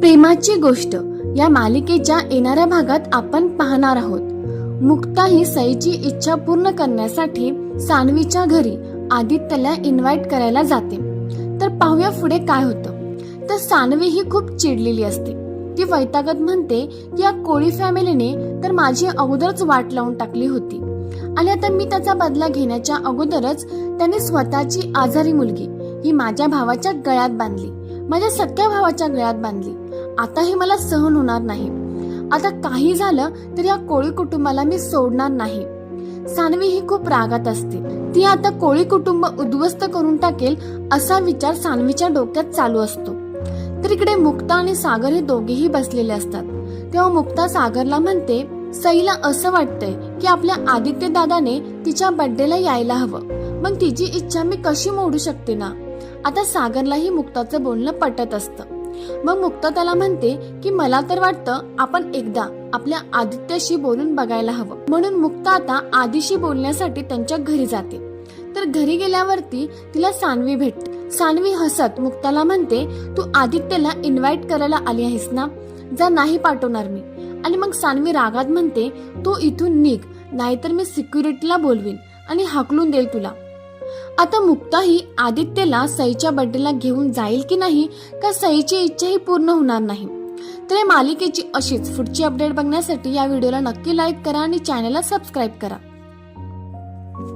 प्रेमाची गोष्ट. या मालिकेच्या येणाऱ्या भागात आपण पाहणार आहोत. मुक्ता ही सईची इच्छा पूर्ण करण्यासाठी सानवीच्या घरी आदित्यला इन्व्हाइट करायला जाते. तर पाहूया पुढे काय होतं. तर सानवी ही खूप चिडलेली असते. ती वैतागत म्हणते की या कोळी फॅमिलीने तर माझी अगोदरच वाट लावून टाकली होती. आणि आता मी त्याचा बदला घेण्याच्या अगोदरच त्याने स्वतःची आजारी मुलगी ही माझ्या भावाच्या गळ्यात बांधली. माझ्या सख्या भावाच्या गळ्यात बांधली. आता हे मला सहन होणार नाही. आता काही झालं तर या कोळी कुटुंबाला मी सोडणार नाही. सानवी ही खूप रागात असते. ती आता कोळी कुटुंब उद्ध्वस्त करून टाकेल असा विचार सानवीच्या डोक्यात चालू असतो. तर इकडे मुक्ता आणि सागर हे दोघेही बसलेले असतात. तेव्हा मुक्ता सागरला म्हणते सईला असं वाटतंय की आपल्या आदित्य दादाने तिच्या बड्डेला यायला हवं. मग तिची इच्छा मी कशी मोडू शकते ना? आता सागरलाही मुक्ताचं बोलणं पटत असतं. मग मुक्ता त्याला म्हणते की मला तर वाटतं आपण एकदा आपल्या आदित्याशी बोलून बघायला हवं. म्हणून मुक्ता आता आदिशी बोलण्यासाठी त्यांच्या घरी जाते. तर घरी गेल्यावरती तिला सानवी भेटते. सानवी हसत मुक्ताला म्हणते तू आदित्यला इन्व्हाइट करायला आली आहेस ना? जा नाही पाठवणार मी. आणि मग सानवी रागात म्हणते तू इथून निघ नाहीतर मी सिक्युरिटीला बोलवीन आणि हाकलून देईल तुला. आता मुक्ताही आदित्यला सईच्या बड्डेला घेऊन जाईल की नाही का सईची इच्छाही पूर्ण होणार नाही? तर मालिकेची अशीच पुढची अपडेट बघण्यासाठी या व्हिडिओला नक्की लाईक करा आणि चॅनलला सबस्क्राईब करा.